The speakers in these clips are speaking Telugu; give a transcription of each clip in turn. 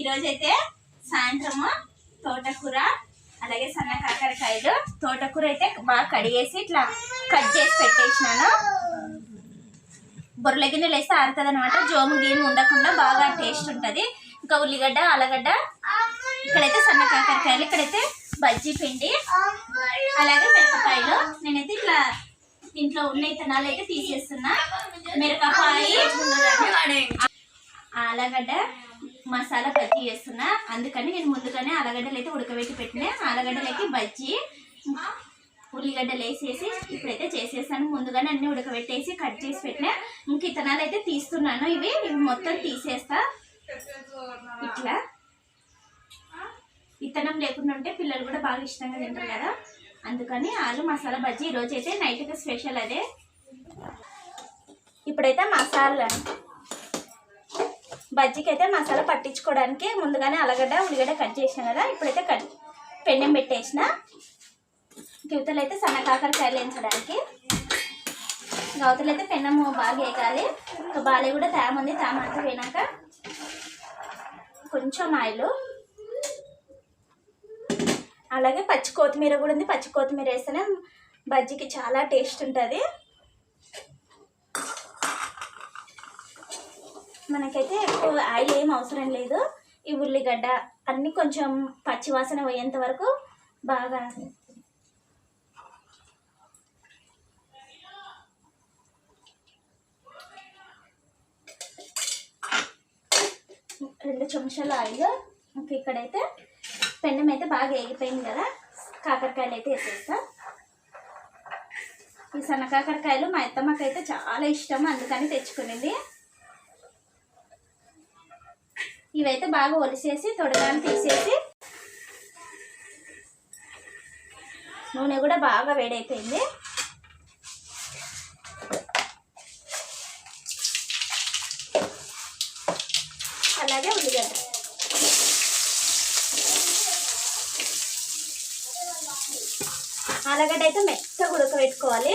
ఈరోజు అయితే సాయంత్రము తోటకూర అలాగే సన్న కాకరకాయలు. తోటకూర అయితే బాగా కడిగేసి ఇట్లా కట్ చేసి పెట్టేసినాను. బొర్రెల గిన్నెలు వేస్తే ఆరుతుంది అనమాట జోము గీము ఉండకుండా బాగా టేస్ట్ ఉంటుంది. ఇంకా ఉల్లిగడ్డ ఆలగడ్డ. ఇక్కడైతే సన్న కాకరకాయలు ఇక్కడైతే బజ్జీ పిండి అలాగే మిరపకాయలు. నేనైతే ఇట్లా ఇంట్లో ఉన్న ఇత్తనాలు అయితే తీసేస్తున్నా. మిరపకాయ ఆలగడ్డ మసాలా బజ్జీ చేస్తున్నా. అందుకని నేను ముందుగానే ఆలగడ్డలు అయితే ఉడకబెట్టి పెట్టిన. ఆలగడ్డలకి బజ్జీ ఉల్లిగడ్డలు వేసేసి ఇప్పుడైతే చేసేసాను. ముందుగానే అన్ని ఉడకబెట్టేసి కట్ చేసి పెట్టిన. ఇంక ఇతనాలు అయితే తీస్తున్నాను. ఇవి ఇవి మొత్తం తీసేస్తా. ఇట్లా. ఇత్తనం లేకుండా ఉంటే పిల్లలు కూడా బాగా ఇష్టంగా తింటారు కదా. అందుకని ఆలు మసాలా బజ్జీ ఈరోజు అయితే నైట్కి స్పెషల్ అదే. ఇప్పుడైతే మసాలా. బజ్జీకి అయితే మసాలా పట్టించుకోవడానికి ముందుగానే అలగడ్డ ఉల్లిగడ్డ కట్ చేసాను కదా ఇప్పుడైతే కట్ పెండెం పెట్టేసిన. గివతలు అయితే సన్న కాకరకాయలు వేయించడానికి గవతలు అయితే పెన్నము బాగా వేయాలి ఇంకా బాలే కూడా తేమ ఉంది తేమ అంతా పోయినాక కొంచెం ఆయిల్. అలాగే పచ్చి కొత్తిమీర కూడా ఉంది పచ్చి కొత్తిమీర వేస్తేనే బజ్జీకి చాలా టేస్ట్ ఉంటుంది. మనకైతే ఎక్కువ ఆయిల్ ఏం అవసరం లేదు. ఈ ఉల్లిగడ్డ అన్నీ కొంచెం పచ్చివాసన పోయేంత వరకు బాగా రెండు చెంచాల ఆయిల్. ఇంకా ఇక్కడైతే పెండం అయితే బాగా ఎగిపోయింది కదా. కాకరకాయలు అయితే వేసేస్తా. ఈ సన్న కాకరకాయలు మా అత్తమ్మకైతే చాలా ఇష్టం అందుకని తెచ్చుకునేది. ఇవైతే బాగా ఒలిసేసి తొడగాని తీసేసి నూనె కూడా బాగా వేడైపోయింది. అలాగే ఉల్లిగడ్డ. ఆలగడ్డ అయితే మెత్తగా ఉడకబెట్టుకోవాలి.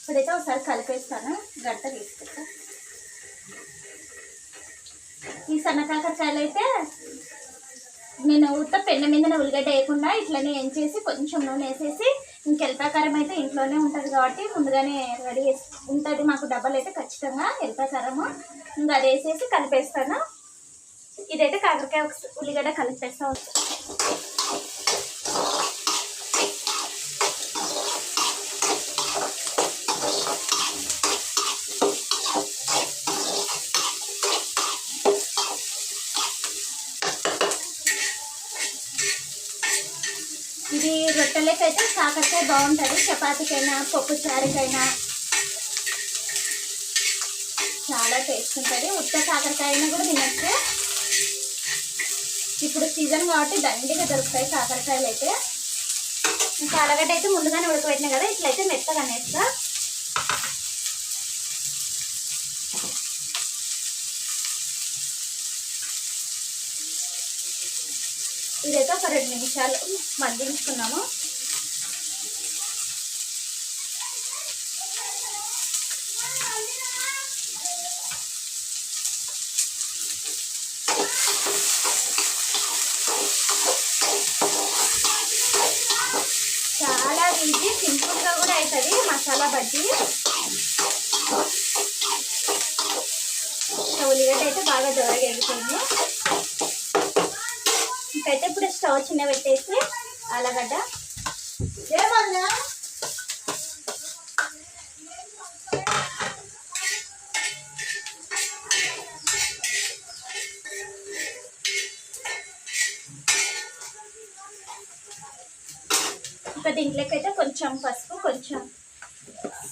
ఇప్పుడైతే ఒకసారి కలిపేస్తాను గడ్డ తీసుకుంటాను ఈ సన్న కాకరకాయలు అయితే నేను ఉత్త పెన్న మీదన ఉల్లిగడ్డ వేయకుండా ఇట్లనే ఎంచేసి కొంచెం నూనె వేసేసి ఇంకెల్పాకారం అయితే ఇంట్లోనే ఉంటుంది కాబట్టి ముందుగానే రెడీ చేసి ఉంటుంది మాకు డబ్బాలు అయితే ఖచ్చితంగా ఎల్పాకారము ఇంకా అది వేసేసి కలిపేస్తాను. ఇదైతే కాకరకాయ ఉల్లిగడ్డ కలిపేస్తా వస్తాను ఇది రొట్టెలకైతే కాకరకాయ బాగుంటుంది. చపాతీకైనా పప్పు చారుకైనా. చాలా టేస్ట్ ఉంటుంది. ఉత్త కాకరకాయ అయినా కూడా తినచ్చు. ఇప్పుడు సీజన్ కాబట్టి దండిగా దొరుకుతాయి కాకరకాయలు అయితే. ఇంకా అలగడ్డ అయితే ముందుగానే ఉడకబెట్టినా కదా ఇట్లయితే మెత్తగా అనేస్తా ఇదైతే ఒక రెండు నిమిషాలు మగ్గించుకున్నాము చాలా ఈజీ సింపుల్గా కూడా అవుతుంది మసాలా బట్టి ఉల్లిగడ్డ అయితే బాగా దూరగా ఎగిపోయింది ఇంకైతే ఇప్పుడు స్టవ్ చిన్న పెట్టేసి ఆలగడ్డ. ఏమన్నా ఇంకా దీంట్లోకి అయితే కొంచెం పసుపు కొంచెం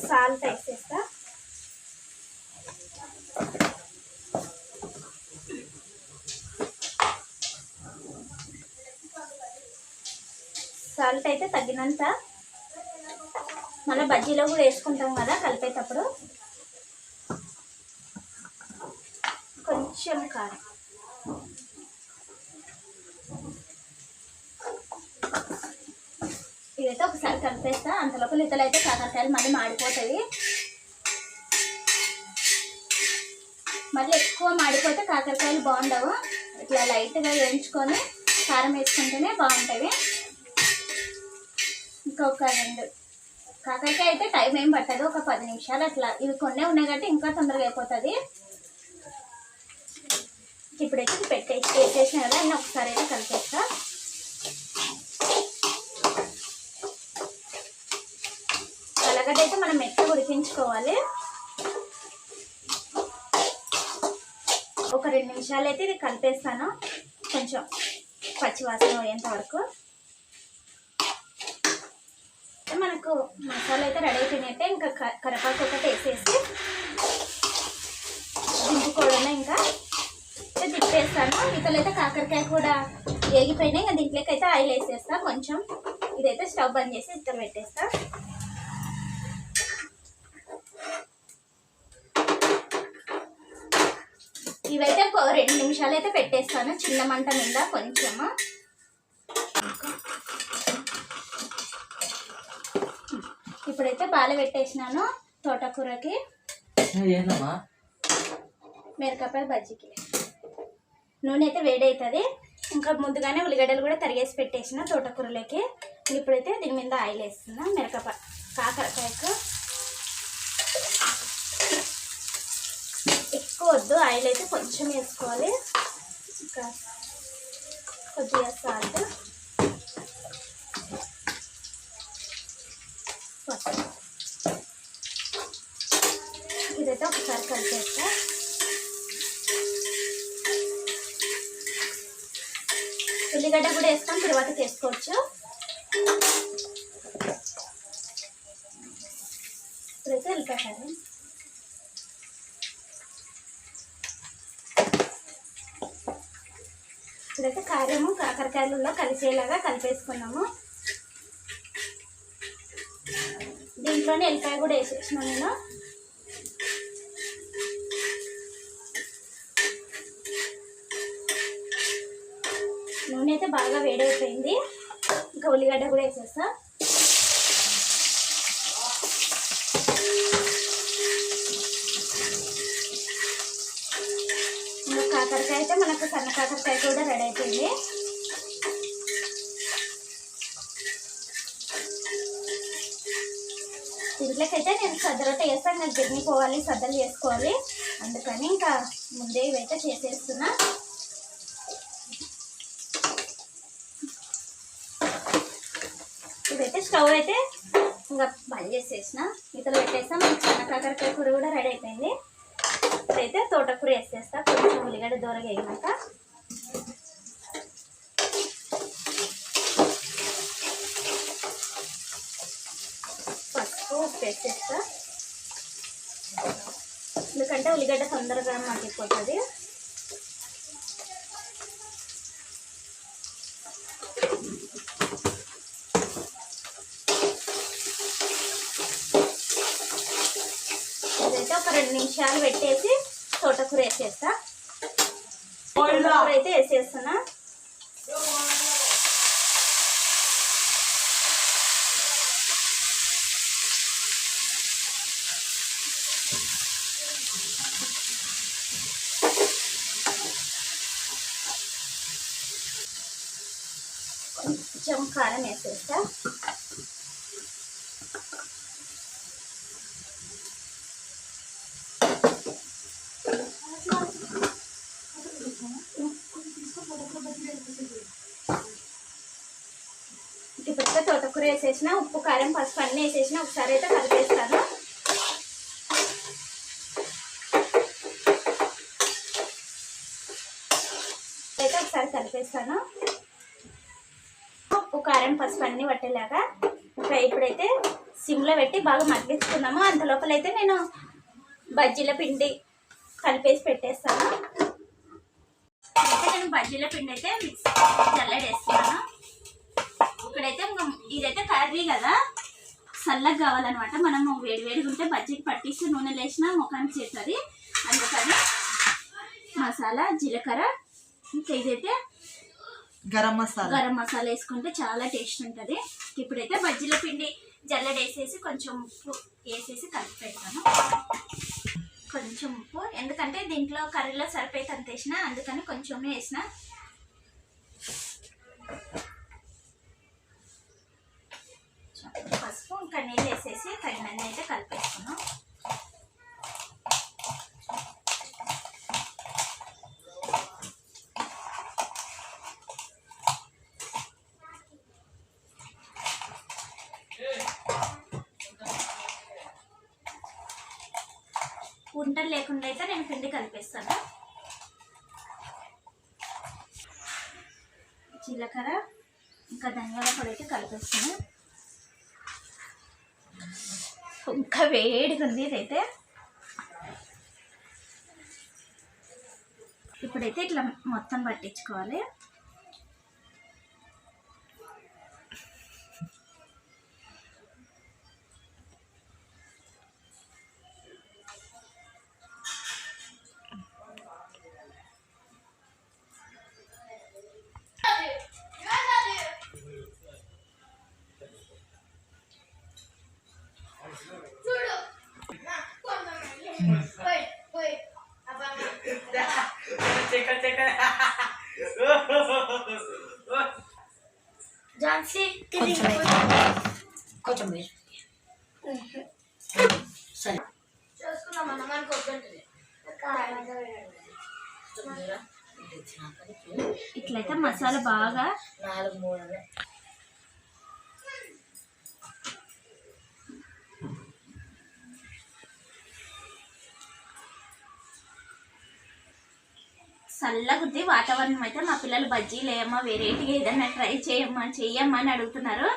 సాల్ట్ వేసేస్తా. సాల్ట్ అయితే తగినంత. మన బజ్జీలో కూడా వేసుకుంటాం కదా కలిపేటప్పుడు. కొంచెం కారం. ఇదైతే ఒకసారి కలిపేస్తా. అంతలోపల ఇతలు అయితే కాకరకాయలు మళ్ళీ మాడిపోతుంది మళ్ళీ ఎక్కువ మాడిపోతే కాకరకాయలు బాగుండవు. ఇట్లా లైట్గా వేయించుకొని కారం వేసుకుంటేనే బాగుంటాయి. ఇంకొక రెండు. కాకరకాయ అయితే టైం ఏం పట్టదు. ఒక పది నిమిషాలు అట్లా. ఇవి కొన్నే ఉన్నాయి కాబట్టి ఇంకా తొందరగా అయిపోతుంది. ఇప్పుడైతే పెట్టేసి వేసేసిన కదా అన్నీ ఒకసారి అయితే కలిపేస్తాను కలగడ్డ అయితే మనం మెత్తగా ఉడికించుకోవాలి ఒక రెండు నిమిషాలు అయితే ఇది కలిపేస్తాను. కొంచెం పచ్చివాసన పోయేంత వరకు. మనకు మసాలా అయితే రెడీ అయిపోయినట్టే ఇంకా క- కరివేపాకు ఒకటి వేసేసి దింపుకోవడమే ఇంకా. తిప్పేస్తాను ఇతలు అయితే కాకరకాయ కూడా వేగిపోయినాయి. ఇంకా దీంట్లోకి అయితే ఆయిల్ వేసేస్తా. కొంచెం ఇదైతే స్టవ్ బంద్ చేసి ఇతర పెట్టేస్తాను ఇవైతే రెండు నిమిషాలు అయితే పెట్టేస్తాను. చిన్న మంట మీద కొంచెము. ఇప్పుడైతే బాల పెట్టేసినాను తోటకూరకి. మిరపకాయ బజ్జీకి. నూనె అయితే వేడవుతుంది ఇంకా ముందుగానే ఉల్లిగడ్డలు కూడా తరిగేసి పెట్టేసిన తోటకూరలోకి. ఇప్పుడైతే దీని మీద ఆయిల్ వేస్తున్నా మిరపకాయ. వేసుకోవద్దు ఆయిల్ అయితే కొంచెం వేసుకోవాలి. ఇంకా కొద్దిగా సాల్ట్ పసుపు ఇదైతే ఒకసారి కలిపేస్తా ఉల్లిగడ్డ కూడా వేసుకొని తర్వాత చేసుకోవచ్చు ఇప్పుడైతే ఉల్లిపాయలు ఇప్పుడైతే కారము కాకరకాయలలో కలిసేలాగా కలిపేసుకున్నాము. దీంట్లోనే ఎల్లిపాయ కూడా వేసేసిన నేను. నూనె అయితే బాగా వేడైపోయింది. ఇంకా ఉల్లిగడ్డ కూడా వేసేస్తా ఇంకా కాకరకాయ అయితే మనకు సన్న కాకరకాయ కూడా రెడీ అయిపోయింది దీంట్లోకైతే నేను సద్దరొట్ట వేస్తాను నాకు గిర్ని పోవాలి సద్దలు చేసుకోవాలి. అందుకని ఇంకా ముందే ఇవైతే చేసేస్తున్నా. ఇదైతే స్టవ్ అయితే ఇంకా బంద్ చేసేసిన. ఇతలు పెట్టేస్తా మనకి చిన్న కాకరకాయ కూర కూడా రెడీ అయిపోయింది. ఇదైతే తోటకూర వేసేస్తా. కొంచెం ఉల్లిగడ్డ దూరగా వేయమంటా పసుపు ఉప్పు వేసేస్తా ఎందుకంటే ఉల్లిగడ్డ తొందరగా మగ్గిపోతుంది. ఇదైతే ఒక రెండు నిమిషాలు పెట్టేసి తోటకూర వేసేస్తా. తోటకూర అయితే వేసేస్తున్నా. కొంచెం కారం వేసేస్తా. ఇప్పుడైతే తోటకూర వేసేసిన ఉప్పు కారం పసుపు అన్నీ వేసేసిన ఒకసారి అయితే కలిపేస్తాను అయితే ఒకసారి కలిపేస్తాను. ఉప్పు కారం పసుపు అన్నీ పట్టేలాగా ఇంకా ఇప్పుడైతే సిమ్లో పెట్టి బాగా మగ్గించుకున్నాము అంత లోపలైతే నేను బజ్జీల పిండి కలిపేసి పెట్టేస్తాను. అయితే నేను బజ్జీల పిండి అయితే మిక్స్ చల్లడేస్తున్నాను ఇక్కడైతే ఇదైతే కర్రీ కదా. చల్లగా కావాలన్నమాట. మనము వేడి వేడిగా ఉంటే బజ్జీకి పట్టిస్తే నూనె లేసినా ముఖానికి చేస్తుంది అందుకని మసాలా జీలకర్ర ఇదైతే గరం మసాలా. గరం మసాలా వేసుకుంటే చాలా టేస్ట్ ఉంటుంది. ఇప్పుడైతే బజ్జీల పిండి జల్లెడ వేసేసి కొంచెం ఉప్పు వేసేసి కలిపి పెడతాను. కొంచెం ఉప్పు ఎందుకంటే దీంట్లో కర్రీలో సరిపోయి అంత వేసిన అందుకని కొంచెమే వేసిన. పసుపు ఇంకా నీళ్ళు వేసేసి తగినన్ని అయితే కలిపేసుకున్నాం లేకుండా అయితే నేను పిండి కలిపేస్తాను. జీలకర్ర ఇంకా ధనియాల పొడి అయితే కలిపేస్తాను. ఇంకా వేడిగా ఉంది ఇదైతే. ఇప్పుడైతే ఇట్లా మొత్తం పట్టించుకోవాలి. చల్లగుద్ది వాతావరణం అయితే మా పిల్లలు బజ్జీలు ఏమో వెరైటీగా ఏదైనా ట్రై చేయమ్మా చెయ్యమ్మా అని అడుగుతున్నారు.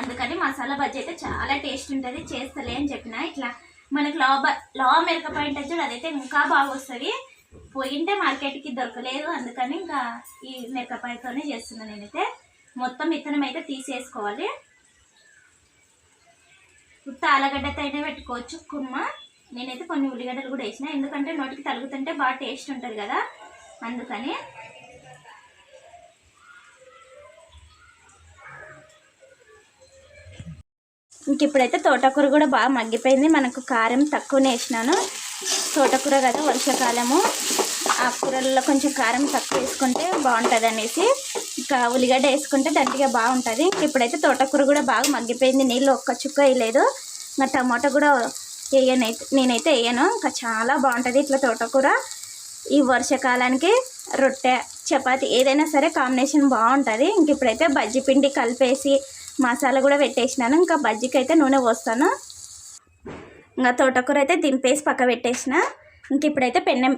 అందుకని మసాలా బజ్జీ అయితే చాలా టేస్ట్ ఉంటుంది చేస్తలే అని చెప్పిన. ఇట్లా మనకు లా బ లా మిరపకాయ ఉంటుంది చూడు అదైతే ఇంకా బాగా వస్తుంది. పోయింటే మార్కెట్కి దొరకలేదు అందుకని ఇంకా ఈ మిరపకాయతోనే చేస్తున్నాను నేనైతే. మొత్తం విత్తనం అయితే తీసేసుకోవాలి. ఉత్త ఆలగడ్డతో అయితే పెట్టుకోవచ్చు కుమ్మ నేనైతే కొన్ని ఉల్లిగడ్డలు కూడా వేసిన ఎందుకంటే నోటికి తలుగుతుంటే బాగా టేస్ట్ ఉంటుంది కదా. అందుకని ఇంక ఇప్పుడైతే తోటకూర కూడా బాగా మగ్గిపోయింది. మనకు కారం తక్కువనే వేసినాను. తోటకూర కదా వర్షాకాలము. ఆ కూరల్లో కొంచెం కారం తక్కువ వేసుకుంటే బాగుంటుంది అనేసి ఇంకా ఉల్లిగడ్డ వేసుకుంటే దండిగా బాగుంటుంది. ఇప్పుడైతే తోటకూర కూడా బాగా మగ్గిపోయింది. నీళ్ళు ఒక్క చుక్క వేయలేదు. ఇంకా టమాటా కూడా వేయనైతే నేనైతే వేయను. ఇంకా చాలా బాగుంటుంది ఇట్లా తోటకూర. ఈ వర్షాకాలానికి రొట్టె చపాతి ఏదైనా సరే కాంబినేషన్ బాగుంటుంది. ఇంక ఇప్పుడైతే బజ్జీ పిండి కలిపేసి మసాలా కూడా పెట్టేసినాను. ఇంకా బజ్జీకి అయితే నూనె పోస్తాను. ఇంకా తోటకూర అయితే దింపేసి పక్క పెట్టేసిన. ఇంక ఇప్పుడైతే పెన్నె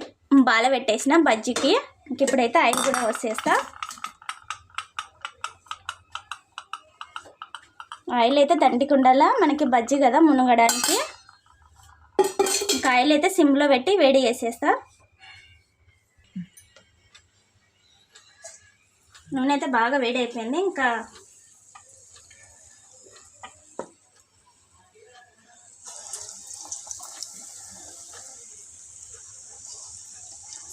బాల పెట్టేసిన బజ్జీకి. ఇంక ఇప్పుడైతే ఆయిల్ కూడా వస్తేస్తా ఆయిల్ అయితే దండికి ఉండాలా మనకి బజ్జీ కదా మునగడానికి. ఇంకా ఆయిల్ అయితే సిమ్లో పెట్టి వేడి చేసేస్తా. నూనె అయితే బాగా వేడి అయిపోయింది ఇంకా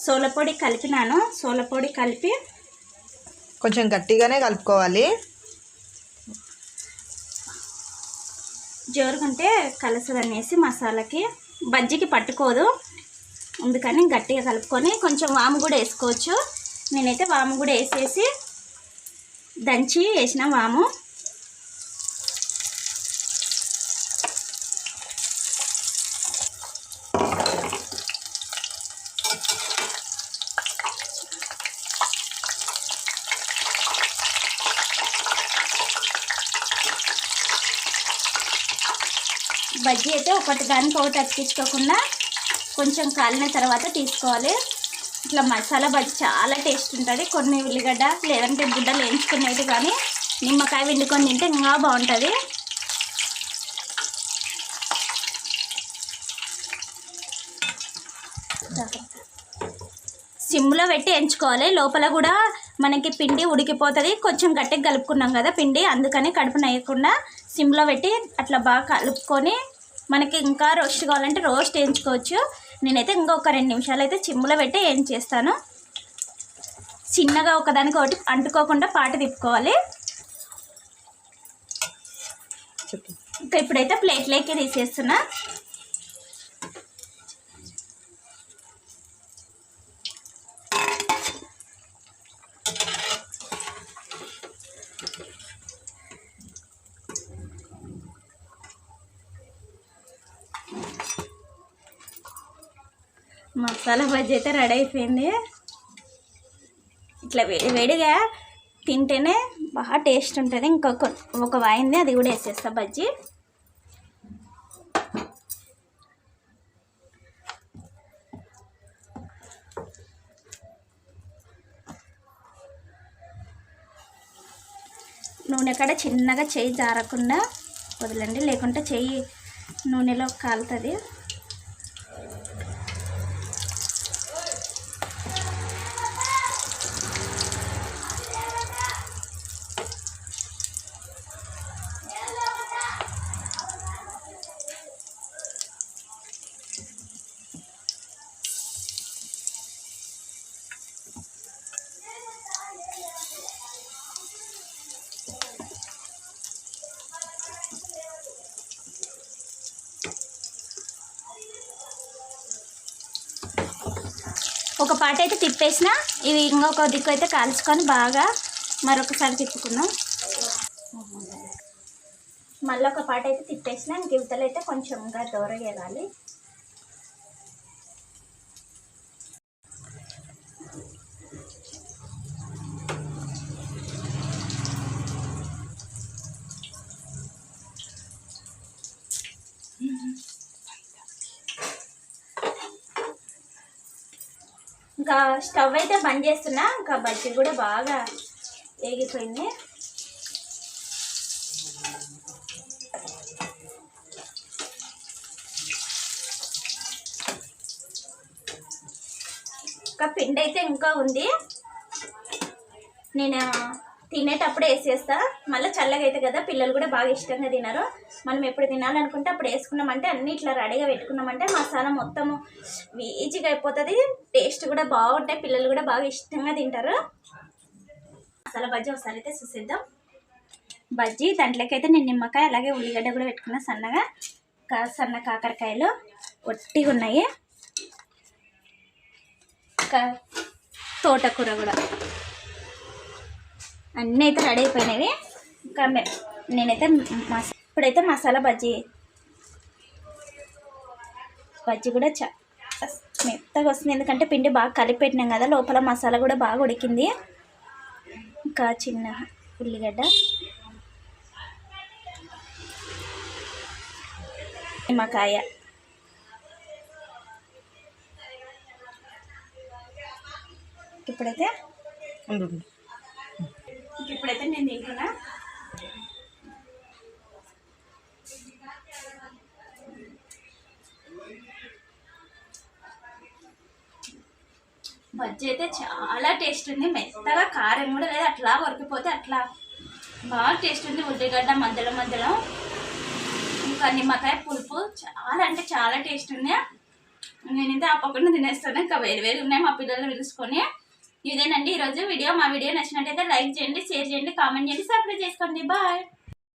సోలపొడి కలిపినాను. సోలపొడి కలిపి కొంచెం గట్టిగానే కలుపుకోవాలి. జోరుగుంటే కలసదనేసి మసాలాకి. బజ్జీకి పట్టుకోదు. అందుకని గట్టిగా కలుపుకొని కొంచెం వాము కూడా వేసుకోవచ్చు. నేనైతే వాము కూడా వేసేసి దంచి వేసిన వాము. బజ్జీ అయితే ఒకటి దానికి ఒకటి అతికించుకోకుండా కొంచెం కాలిన తర్వాత తీసుకోవాలి. ఇట్లా మసాలా బజ్జీ చాలా టేస్ట్ ఉంటుంది. కొన్ని ఉల్లిగడ్డ లేదంటే గుడ్డలు వేయించుకునేది కానీ నిమ్మకాయ వండుకొని తింటే ఇంకా బాగుంటుంది. సిమ్లో పెట్టి ఎంచుకోవాలి లోపల కూడా మనకి పిండి ఉడికిపోతుంది. కొంచెం గట్టిగా కలుపుకున్నాం కదా పిండి అందుకని కడుపు నయ్యకుండా సిమ్లో పెట్టి అట్లా బాగా కలుపుకొని మనకి ఇంకా రోస్ట్ కావాలంటే రోస్ట్ వేయించుకోవచ్చు. నేనైతే ఇంకొక రెండు నిమిషాలు అయితే సిమ్లో పెట్టి ఏం చేస్తాను? చిన్నగా ఒకదానికి ఒకటి అంటుకోకుండా పాట తిప్పుకోవాలి. ఇంకా ఇప్పుడైతే ప్లేట్లోకి తీసేస్తున్నా. మసాలా బజ్జీ అయితే రెడీ అయిపోయింది. ఇట్లా వేడి వేడిగా తింటేనే బాగా టేస్ట్ ఉంటుంది. ఇంకొక ఒక వాయింది అది కూడా వేసేస్తా బజ్జీ. నూనె కాడ చిన్నగా చేయి జారకుండా వదలండి. లేకుంటే చెయ్యి నూనెలో కాలుతుంది ఒక పాట అయితే తిప్పేసిన ఇవి ఇంకొక దిక్కు అయితే కాల్చుకొని బాగా మరొకసారి తిప్పుకున్నాం మళ్ళీ ఒక పాట అయితే తిప్పేసిన ఇంక ఇవతలు అయితే వెళ్ళాలి ఇంకా స్టవ్ అయితే బంద్ చేస్తున్నా. ఇంకా బజ్జీ కూడా బాగా వేగిపోయింది. ఇంకా పిండి అయితే ఇంకా ఉంది. నేను తినేటప్పుడు వేసేస్తా. మళ్ళీ చల్లగా అయితే కదా పిల్లలు కూడా బాగా ఇష్టంగా తినరు. మనం ఎప్పుడు తినాలనుకుంటే అప్పుడు వేసుకున్నామంటే అన్ని ఇట్లా రెడీగా పెట్టుకున్నామంటే మసాలా మొత్తము ఈజీగా అయిపోతుంది. టేస్ట్ కూడా బాగుంటాయి. పిల్లలు కూడా బాగా ఇష్టంగా తింటారు. మసాలా బజ్జీ ఒకసారి అయితే చూసేద్దాం. బజ్జీ దాంట్లోకి అయితే నేను నిమ్మకాయ అలాగే ఉల్లిగడ్డ కూడా పెట్టుకున్నా సన్నగా. కా- సన్న కాకరకాయలు ఒట్టిగా ఉన్నాయి. తోటకూర కూడా. అన్నీ అయితే రెడీ అయిపోయినవి. ఇంకా నేనైతే మసా ఇప్పుడైతే మసాలా బజ్జీ. బజ్జీ కూడా చా మెత్తగా వస్తుంది. ఎందుకంటే పిండి బాగా కలిపి పెట్టినాం కదా లోపల మసాలా కూడా బాగా ఉడికింది. ఇంకా చిన్న ఉల్లిగడ్డ. నిమ్మకాయ. ఇప్పుడైతే. ఇప్పుడైతే నేను తింటున్నా. బజ్జీ అయితే చాలా టేస్ట్ ఉంది. మెత్తగా కారం కూడా లేదు. అట్లా ఉరికిపోతే అట్లా. బాగా టేస్ట్ ఉంది ఉల్లిగడ్డ మధ్యలో మధ్యలో. ఇంకా నిమ్మకాయ పులుపు చాలా అంటే చాలా టేస్ట్ ఉంది. నేనైతే ఆ పక్కన తినేస్తాను. ఇంకా వేరు వేరు ఉన్నాయి మా పిల్లలు పిలుచుకొని ఇదేనండి ఈరోజు వీడియో. మా వీడియో నచ్చినట్టయితే లైక్ చేయండి షేర్ చేయండి కామెంట్ చేయండి. సబ్స్క్రైబ్ చేసుకోండి. బాయ్.